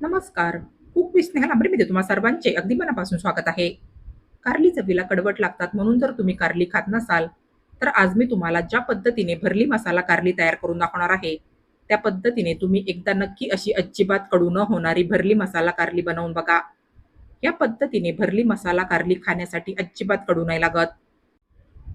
नमस्कार. Cook with Sneha लांबरीमध्ये तुम्हा सर्वांचे. अगदी मनापासून स्वागत आहे. कारली चवीला कडवट लागतात म्हणून जर तुम्ही कारली खात नसाल तर आज मी तुम्हाला ज्या पद्धतीने भरली मसाला कारली तयार करून दाखवणार आहे त्या पद्धतीने तुम्ही एकदा नक्की अशी अजिबात कडू न होणारी भरली मसाला कारली बनवून बघा. या पद्धतीने भरली मसाला कारली खाण्यासाठी अजिबात कडू नाही लागत.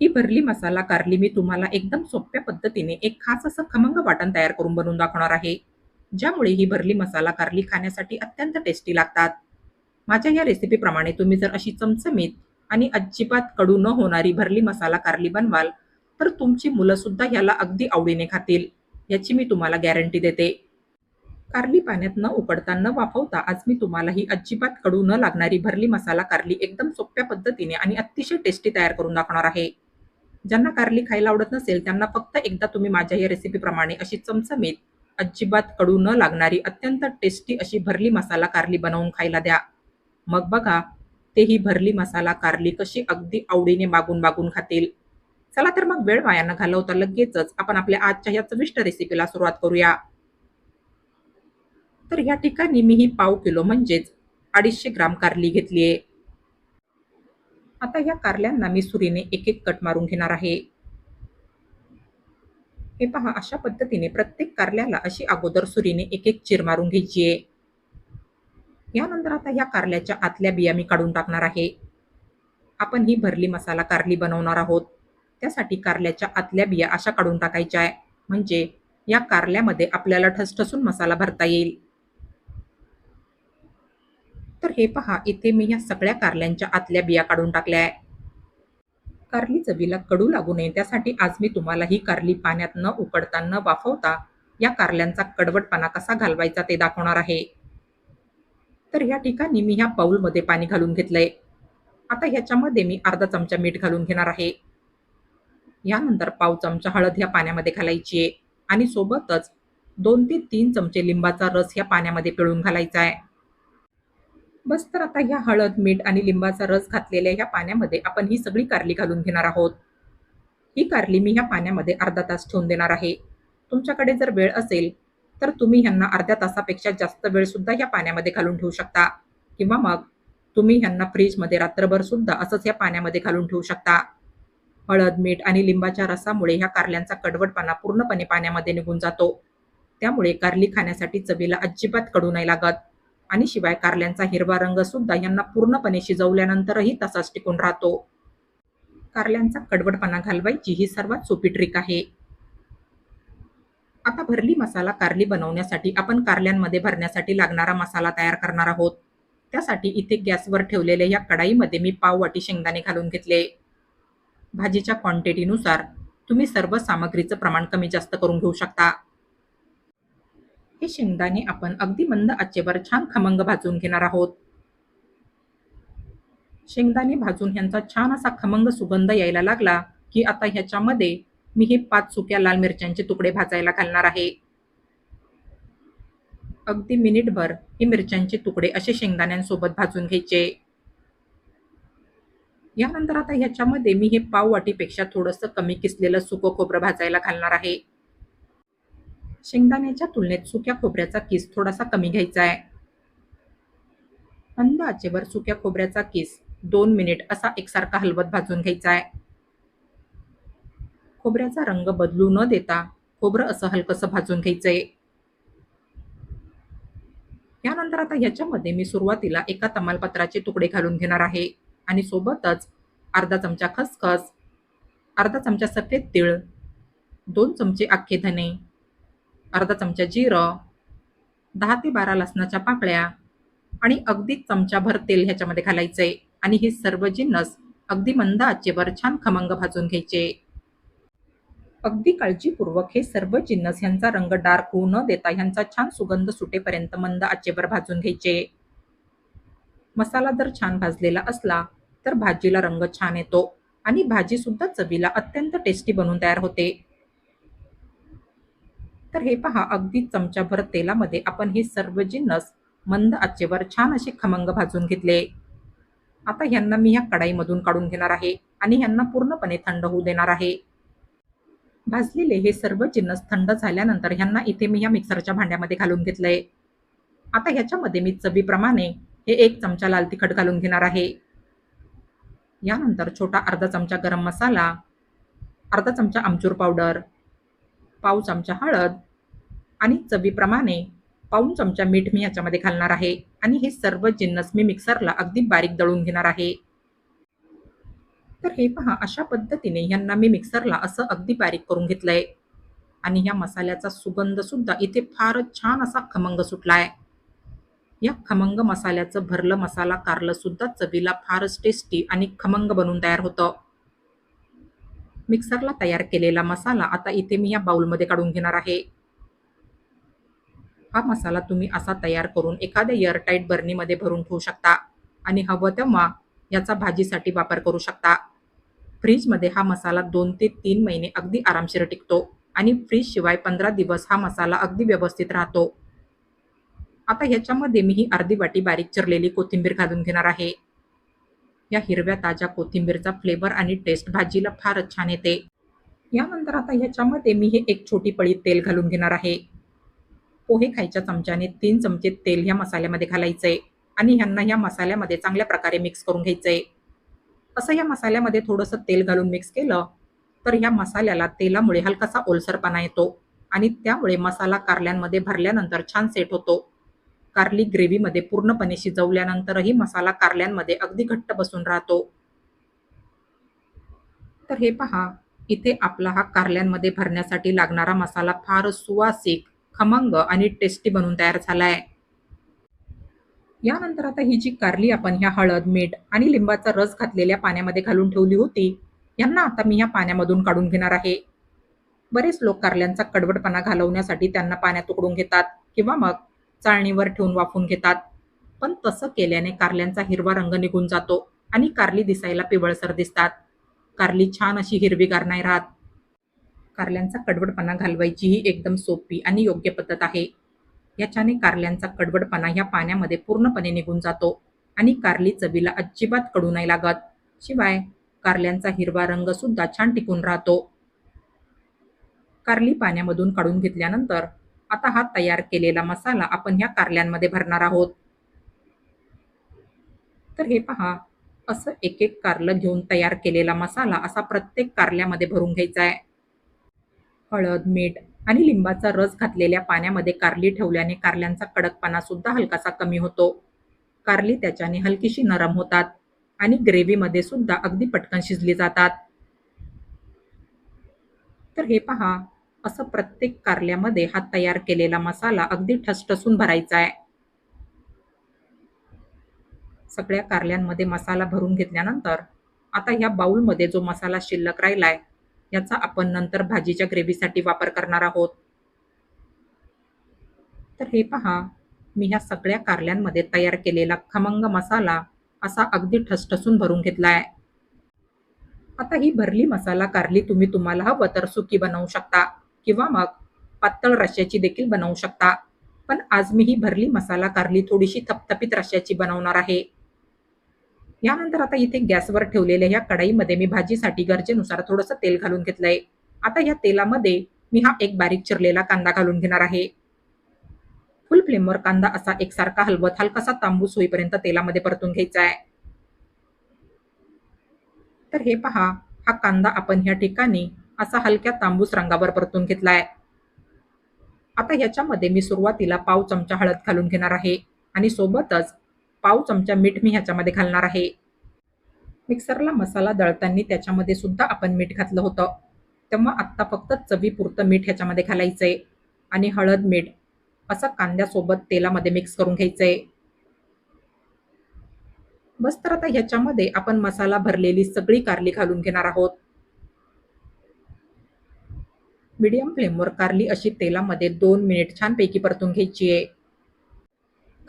ही भरली मसाला कारली मी तुम्हाला एकदम सोप्या पद्धतीने एक खास असं खमंग वाटण तयार करून बनवून दाखवणार आहे. ज्यामुळे ही भरली मसाला कारली खाण्यासाठी अत्यंत टेस्टी लागतात. माझ्या या रेसिपीप्रमाणे तुम्ही जर अशी चमचमीत आणि अजिबात कडू न होणारी भरली मसाला कारली बनवाल तर तुमची मुलंसुद्धा याला अगदी आवडीने खातील याची मी तुम्हाला गॅरंटी देते. कारली पाण्यात न उकडता न वाफवता आज मी तुम्हाला ही अजिबात कडू न लागणारी भरली मसाला कारली एकदम सोप्या पद्धतीने आणि अतिशय टेस्टी तयार करून दाखवणार आहे. ज्यांना कारली खायला आवडत नसेल त्यांना फक्त एकदा तुम्ही माझ्या या रेसिपीप्रमाणे अशी चमचमीत अजिबात कडू न लागणारी अत्यंत टेस्टी अशी भरली मसाला कारली बनवून खायला द्या. मग बघा तेही भरली मसाला कारली कशी अगदी आवडीने मागून मागून खातील. चला तर मग वेळ वाया न घालवता लगेचच आपण आपल्या आजच्या या चविष्ट रेसिपीला सुरुवात करूया. तर या ठिकाणी मी ही पाव किलो म्हणजेच अडीचशे ग्राम कारली घेतली आहे आता या कारल्यांना मी सुरीने एक एक कट मारून घेणार आहे. हे पहा अशा पद्धतीने प्रत्येक कारल्याला अशी अगोदर सुरीने एक एक चिर मारून घ्यायची आहे. यानंतर आता या कारल्याच्या आतल्या बिया मी काढून टाकणार आहे. आपण ही भरली मसाला कारली बनवणार आहोत. त्यासाठी कारल्याच्या आतल्या बिया अशा काढून टाकायच्या आहे. म्हणजे या कारल्यामध्ये आपल्याला ठसठसून मसाला भरता येईल. तर हे पहा इथे मी या सगळ्या कारल्यांच्या आतल्या बिया काढून टाकल्या आहे. कारली चवीला कडू लागू नये. त्यासाठी आज मी तुम्हाला ही कारली पाण्यात न उकडता न वाफवता या कारल्यांचा कडवटपणा कसा घालवायचा ते दाखवणार आहे. तर या ठिकाणी मी ह्या पाऊलमध्ये पाणी घालून घेतलंय. आता ह्याच्यामध्ये मी अर्धा चमचा मीठ घालून घेणार आहे. यानंतर पाव चमचा हळद ह्या पाण्यामध्ये घालायची आहे. आणि सोबतच दोन ते तीन चमचे लिंबाचा रस ह्या पाण्यामध्ये पिळून घालायचा आहे. बस तर आता ह्या हळद मीठ आणि लिंबाचा रस घातलेल्या ह्या पाण्यामध्ये आपण ही सगळी कारली घालून घेणार आहोत. ही कारली मी ह्या पाण्यामध्ये अर्धा तास ठेवून देणार आहे. तुमच्याकडे जर वेळ असेल तर तुम्ही ह्यांना अर्ध्या तासापेक्षा जास्त वेळ सुद्धा ह्या पाण्यामध्ये घालून ठेवू शकता. किंवा मग तुम्ही ह्यांना फ्रीजमध्ये रात्रभर सुद्धा असंच या पाण्यामध्ये घालून ठेवू शकता. हळद मीठ आणि लिंबाच्या रसामुळे ह्या कारल्यांचा कडवटपणा पूर्णपणे पाण्यामध्ये निघून जातो. त्यामुळे कारली खाण्यासाठी चवीला अजिबात कडू नाही लागत. आणि शिवाय कारल्यांचा हिरवा रंग सुद्धा यांना पूर्णपणे शिजवल्यानंतरही तसाच टिकून राहतो. कारल्यांचा कडवटपणा घालवायची ही सर्वात सोपी ट्रिक आहे. आता भरली मसाला कारली बनवण्यासाठी आपण कारल्यांमध्ये भरण्यासाठी लागणारा मसाला तयार करणार आहोत. त्यासाठी इथे गॅसवर ठेवलेल्या या कढाईमध्ये मी पाव वाटी शेंगदाणे घालून घेतले. भाजीच्या क्वांटिटीनुसार तुम्ही सर्व सामग्रीचं प्रमाण कमी जास्त करून घेऊ शकता. हे शेंगदाणे आपण अगदी मंद आचेवर छान खमंग भाजून घेणार आहोत. शेंगदाणे भाजून ह्यांचा छान असा खमंग सुगंध यायला लागला की आता ह्याच्यामध्ये मी हे पाच सुक्या लाल मिरच्यांचे तुकडे भाजायला घालणार आहे. अगदी मिनिटभर हे मिरच्यांचे तुकडे असे शेंगदाण्यांसोबत भाजून घ्यायचे. यानंतर आता ह्याच्यामध्ये मी हे पाव वाटीपेक्षा थोडंसं कमी किसलेलं सुकं खोबरं भाजायला घालणार आहे. शेंगदाण्याच्या तुलनेत सुक्या खोबऱ्याचा किस थोडासा कमी घ्यायचा आहे. मंद आचेवर सुक्या खोबऱ्याचा किस दोन मिनिट असा एकसारखा हलवत भाजून घ्यायचा आहे. खोबऱ्याचा रंग बदलू न देता खोबरं असं हलकसं भाजून घ्यायचंय. यानंतर आता ह्याच्यामध्ये मी सुरुवातीला एका तमालपत्राचे तुकडे घालून घेणार आहे आणि सोबतच अर्धा चमचा खसखस अर्धा चमचा सफेद तीळ दोन चमचे अख्खे धने अर्धा चमचा जिरं दहा ते बारा लसणाच्या पाकळ्या आणि अगदी चमचाभर तेल ह्याच्यामध्ये घालायचंय. आणि हे सर्व जिन्नस अगदी मंद आचेवर छान खमंग भाजून घ्यायचे. अगदी काळजीपूर्वक हे सर्व जिन्नस ह्यांचा रंग डार्क होऊ न देता ह्यांचा छान सुगंध सुटेपर्यंत मंद आचेवर भाजून घ्यायचे. मसाला जर छान भाजलेला असला तर भाजीला रंग छान येतो. आणि भाजीसुद्धा चवीला अत्यंत टेस्टी बनून तयार होते. तर हे पहा अगदी चमचाभर तेलामध्ये आपण हे सर्व जिन्नस मंद आचेवर छान असे खमंग भाजून घेतले. आता ह्यांना मी ह्या कढाईमधून काढून घेणार आहे आणि ह्यांना पूर्णपणे थंड होऊ देणार आहे. भाजलेले हे सर्व जिन्नस थंड झाल्यानंतर ह्यांना इथे मी या मिक्सरच्या भांड्यामध्ये घालून घेतलंय. आता ह्याच्यामध्ये मी चवीप्रमाणे हे एक चमचा लाल तिखट घालून घेणार आहे. यानंतर छोटा अर्धा चमचा गरम मसाला अर्धा चमचा आमचूर पावडर पाव चमचा हळद आणि चवीप्रमाणे पाऊन चमचा मीठ मी याच्यामध्ये घालणार आहे. आणि हे सर्व जिन्नस मी मिक्सरला अगदी बारीक दळून घेणार आहे. तर हे पहा अशा पद्धतीने ह्यांना मी मिक्सरला असं अगदी बारीक करून घेतलंय. आणि ह्या मसाल्याचा सुगंध सुद्धा इथे फारच छान असा खमंग सुटलाय. या खमंग मसाल्याचं भरलं मसाला कारलं सुद्धा चवीला फारच टेस्टी आणि खमंग बनून तयार होतं. मिक्सरला तयार केलेला मसाला आता इथे मी या बाउलमध्ये काढून घेणार आहे. हा मसाला तुम्ही असा तयार करून एखाद्या एअरटाईट बर्नीमध्ये भरून ठेवू शकता आणि हवं तेव्हा याचा भाजीसाठी वापर करू शकता. फ्रीजमध्ये हा मसाला दोन ते तीन महिने अगदी आरामशीर टिकतो आणि फ्रीजशिवाय पंधरा दिवस हा मसाला अगदी व्यवस्थित राहतो. आता ह्याच्यामध्ये मी ही अर्धी वाटी बारीक चिरलेली कोथिंबीर घालून घेणार आहे. या हिरव्या ताज्या कोथिंबीरचा फ्लेवर आणि टेस्ट भाजीला फारच छान येते. यानंतर आता ह्याच्यामध्ये मी हे एक छोटी पळी तेल घालून घेणार आहे. पोहे खायच्या चमच्याने तीन चमचे तेल ह्या मसाल्यामध्ये घालायचंय आणि ह्यांना ह्या मसाल्यामध्ये चांगल्या प्रकारे मिक्स करून घ्यायचंय. असं या मसाल्यामध्ये थोडंसं तेल घालून मिक्स केलं तर ह्या मसाल्याला तेलामुळे हलकासा ओलसरपणा येतो आणि त्यामुळे मसाला कारल्यांमध्ये भरल्यानंतर छान सेट होतो. कारली ग्रेव्हीमध्ये पूर्णपणे शिजवल्यानंतरही मसाला कारल्यांमध्ये अगदी घट्ट बसून राहतो. तर हे पहा इथे आपला हा कारल्यांमध्ये भरण्यासाठी लागणारा मसाला फार सुवासिक खमंग आणि टेस्टी बनून तयार झालाय. यानंतर आता ही जी कारली आपण ह्या हळद मीठ आणि लिंबाचा रस घातलेल्या पाण्यामध्ये घालून ठेवली होती यांना आता मी ह्या पाण्यामधून काढून घेणार आहे. बरेच लोक कारल्यांचा कडवटपणा घालवण्यासाठी त्यांना पाण्यात उकडून घेतात किंवा मग चाळणीवर ठेवून वाफून घेतात. पण तसं केल्याने कारल्यांचा हिरवा रंग निघून जातो आणि कारली दिसायला पिवळसर दिसतात. कारली छान अशी हिरवीगार नाही राहत. कारल्यांचा कडवडपणा घालवायची ही एकदम सोपी आणि योग्य पद्धत आहे. याच्याने कारल्यांचा कडवडपणा ह्या पाण्यामध्ये पूर्णपणे निघून जातो आणि कारली चवीला अजिबात कडू नाही लागत. शिवाय कारल्यांचा हिरवा रंग सुद्धा छान टिकून राहतो. कारली पाण्यामधून काढून घेतल्यानंतर आता हा तयार केलेला मसाला आपण ह्या कारल्यांमध्ये भरणार आहोत. तर हे पहा असं एक एक कारलं घेऊन तयार केलेला मसाला असा प्रत्येक कारल्यामध्ये भरून घ्यायचा आहे. हळद मीठ आणि लिंबाचा रस घातलेल्या पाण्यामध्ये कारली ठेवल्याने कारल्यांचा कडकपणा सुद्धा हलकासा कमी होतो. कारली त्याच्याने हलकीशी नरम होतात आणि ग्रेव्हीमध्ये सुद्धा अगदी पटकन शिजली जातात. तर हे पहा असं प्रत्येक कारल्यामध्ये हा तयार केलेला मसाला अगदी ठसठसून भरायचा आहे. सगळ्या कारल्यांमध्ये मसाला भरून घेतल्यानंतर आता ह्या बाउलमध्ये जो मसाला शिल्लक राहिलाय याचा आपण नंतर भाजीच्या ग्रेव्हीसाठी वापर करणार आहोत. तर हे पहा मी ह्या सगळ्या कारल्यांमध्ये तयार केलेला खमंग मसाला असा अगदी ठसठसून भरून घेतलाय. आता ही भरली मसाला कारली तुम्ही तुम्हाला हवं तर सुकी बनवू शकता. किंवा मग पातळ रश्याची देखील बनवू शकता. पण आज मी ही भरली मसाला कारली थोडीशी थपथपीत रश्याची बनवणार आहे. यानंतर आता इथे गॅसवर ठेवलेल्या ह्या कढईमध्ये मी भाजीसाठी गरजेनुसार थोडंसं तेल घालून घेतलंय. आता या तेलामध्ये मी हा एक बारीक चिरलेला कांदा घालून घेणार आहे. फुल फ्लेमवर कांदा असा एकसारखा हलवत हलकासा तांबूस होईपर्यंत तेलामध्ये परतून घ्यायचा आहे तर हे पहा हा कांदा आपण ह्या ठिकाणी असा हलक्या तांबूस रंगावर परतून घेतलाय. आता ह्याच्यामध्ये मी सुरुवातीला पाव चमचा हळद घालून घेणार आहे आणि सोबतच पाव चमचा मीठ मी ह्याच्यामध्ये घालणार आहे. मिक्सरला मसाला दळताना त्याच्यामध्ये सुद्धा आपण मीठ घातलं होतं. तेव्हा आत्ता फक्त चवीपुरतं मीठ ह्याच्यामध्ये घालायचंय आणि हळद मीठ असं कांद्यासोबत तेलामध्ये मिक्स करून घ्यायचंय. बस तर आता ह्याच्यामध्ये आपण मसाला भरलेली सगळी कारली घालून घेणार आहोत. मीडियम फ्लेमवर कारली अशी तेलामध्ये दोन मिनिट छानपैकी परतून घ्यायची आहे.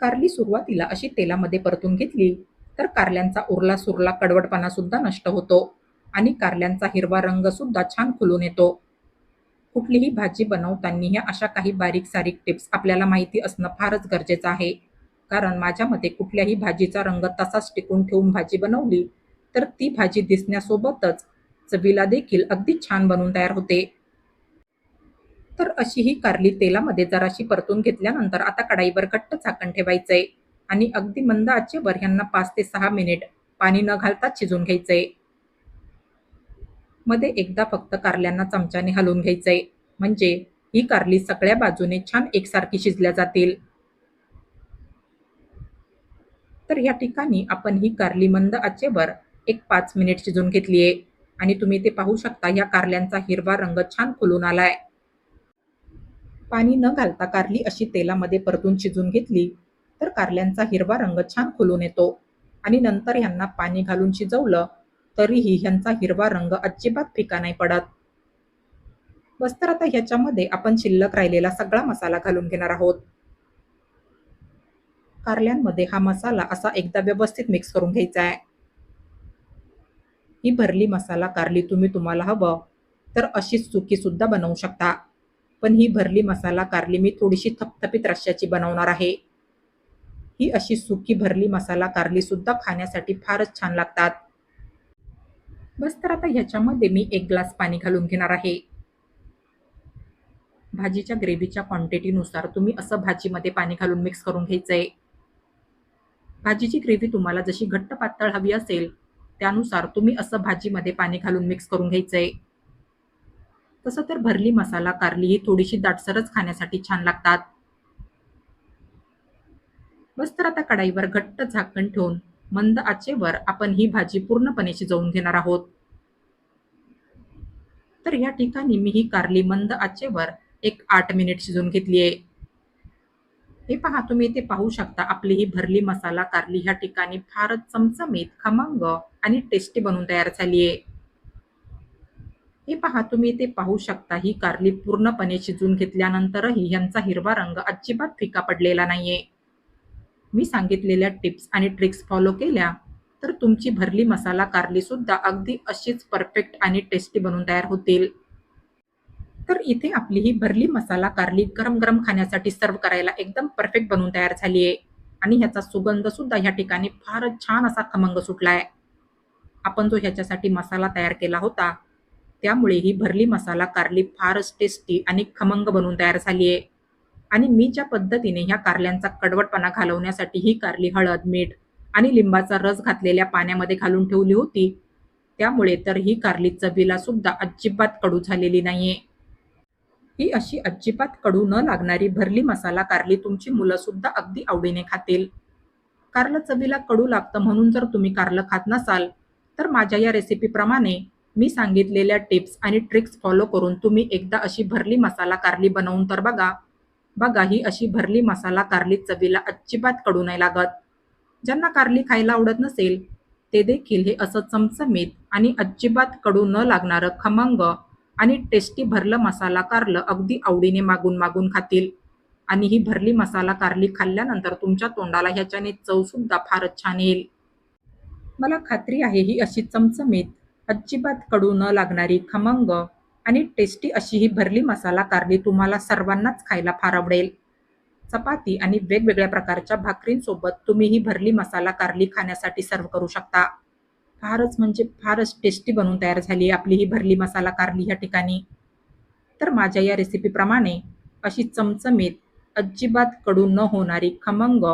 कारली सुरुवातीला अशी तेलामध्ये परतून घेतली तर कारल्यांचा उरला सुरला कडवटपणा सुद्धा नष्ट होतो आणि कारल्यांचा हिरवा रंग सुद्धा छान खुलून येतो. कुठलीही भाजी बनवताना ह्या अशा काही बारीक सारीक टिप्स आपल्याला माहिती असणं फारच गरजेचं आहे. कारण माझ्या मते कुठल्याही भाजीचा रंग तसाच टिकून ठेवून भाजी बनवली तर ती भाजी दिसण्यासोबतच चवीला देखील अगदी छान बनवून तयार होते. तर अशी ही कारली तेलामध्ये जराशी परतून घेतल्यानंतर आता कढाईवर घट्ट झाकण ठेवायचंय. आणि अगदी मंद आचेवर ह्यांना पाच ते सहा मिनिट पाणी न घालता शिजून घ्यायचंय. मध्ये एकदा फक्त कारल्यांना चमच्याने हलवून घ्यायचंय. म्हणजे ही कारली सगळ्या बाजूने छान एकसारखी शिजल्या जातील. तर या ठिकाणी आपण ही कारली मंद आचेवर एक पाच मिनिट शिजून घेतली आहे आणि तुम्ही ते पाहू शकता या कारल्यांचा हिरवा रंग छान खुलून आलाय. पाणी न घालता कारली अशी तेलामध्ये परतून शिजून घेतली तर कारल्यांचा हिरवा रंग छान खुलून येतो. आणि नंतर ह्यांना पाणी घालून शिजवलं तरीही ह्यांचा हिरवा रंग अजिबात फिका नाही पडत. बस तर आता ह्याच्यामध्ये आपण शिल्लक राहिलेला सगळा मसाला घालून घेणार आहोत. कारल्यांमध्ये हा मसाला असा एकदा व्यवस्थित मिक्स करून घ्यायचा आहे. ही भरली मसाला कारली तुम्ही तुम्हाला हवं तर अशीच सुकी सुद्धा बनवू शकता. पण ही भरली मसाला कारली मी थोडीशी थपथपीत रश्श्याची बनवणार आहे. ही अशी सुकी भरली मसाला कारली सुद्धा खाण्यासाठी फारच छान लागतात. बस तर आता ह्याच्यामध्ये मी एक ग्लास पाणी घालून घेणार आहे. भाजीच्या ग्रेव्हीच्या क्वांटिटीनुसार तुम्ही असं भाजीमध्ये पाणी घालून मिक्स करून घ्यायचंय. भाजीची ग्रेव्ही तुम्हाला जशी घट्ट पातळ हवी असेल त्यानुसार तुम्ही असं भाजीमध्ये पाणी घालून मिक्स करून घ्यायचंय. तसं तर भरली मसाला कारली ही थोडीशी दाटसरच खाण्यासाठी छान लागतात. बस तर आता कढाईवर घट्ट झाकण ठेवून मंद आचेवर आपण ही भाजी पूर्णपणे शिजवून घेणार आहोत. तर या ठिकाणी मी ही कारली मंद आचेवर एक आठ मिनिट शिजवून घेतली आहे. हे पहा तुम्ही इथे पाहू शकता आपली ही भरली मसाला कारली ह्या ठिकाणी फारच चमचमीत खमंग आणि टेस्टी बनून तयार झाली आहे. हे पहा तुम्ही इथे पाहू शकता. ही कारली पूर्णपणे शिजून घेतल्यानंतरही यांचा हिरवा रंग अजिबात फिका पडलेला नाहीये. मी सांगितलेल्या टिप्स आणि ट्रिक्स फॉलो केल्या तर तुमची भरली मसाला कारली सुद्धा अगदी अशीच परफेक्ट आणि टेस्टी बनून तयार होतील. तर इथे आपली ही भरली मसाला कारली गरम गरम खाण्यासाठी सर्व करायला एकदम परफेक्ट बनवून तयार झाली आहे आणि ह्याचा सुगंध सुद्धा ह्या ठिकाणी फारच छान असा खमंग सुटलाय. आपण जो ह्याच्यासाठी मसाला तयार केला होता त्यामुळे ही भरली मसाला कारली फारच टेस्टी आणि खमंग बनवून तयार झाली आहे. आणि मी ज्या पद्धतीने ह्या कारल्यांचा कडवटपणा घालवण्यासाठी ही कारली हळद मीठ आणि लिंबाचा रस घातलेल्या पाण्यामध्ये घालून ठेवली होती त्यामुळे तर ही कारली चवीला सुद्धा अजिबात कडू झालेली नाहीये. ही अशी अजिबात कडू न लागणारी भरली मसाला कारली तुमची मुलं सुद्धा अगदी आवडीने खातील. कारलं चवीला कडू लागतं म्हणून जर तुम्ही कारलं खात नसाल तर माझ्या या रेसिपीप्रमाणे मी सांगितलेल्या टिप्स आणि ट्रिक्स फॉलो करून तुम्ही एकदा अशी भरली मसाला कारली बनवून तर बघा. बघा ही अशी भरली मसाला कारली चवीला अजिबात कडू नाही लागत. ज्यांना कारली खायला आवडत नसेल ते देखील हे असं चमचमीत आणि अजिबात कडू न लागणारं खमंग आणि टेस्टी भरलं मसाला कारलं अगदी आवडीने मागून मागून खातील. आणि ही भरली मसाला कारली खाल्ल्यानंतर तुमच्या तोंडाला ह्याच्याने चवसुद्धा फारच छान येईल. मला खात्री आहे ही अशी चमचमीत अजिबात कडू न लागणारी खमंग आणि टेस्टी अशी ही भरली मसाला कारली तुम्हाला सर्वांनाच खायला फार आवडेल. चपाती आणि वेगवेगळ्या प्रकारच्या भाकरींसोबत तुम्ही ही भरली मसाला कारली खाण्यासाठी सर्व करू शकता. फारच म्हणजे फारच टेस्टी बनवून तयार झाली आपली ही भरली मसाला कारली ह्या ठिकाणी. तर माझ्या या रेसिपीप्रमाणे अशी चमचमीत अजिबात कडू न होणारी खमंग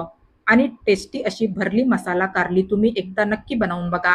आणि टेस्टी अशी भरली मसाला कारली तुम्ही एकदा नक्की बनवून बघा.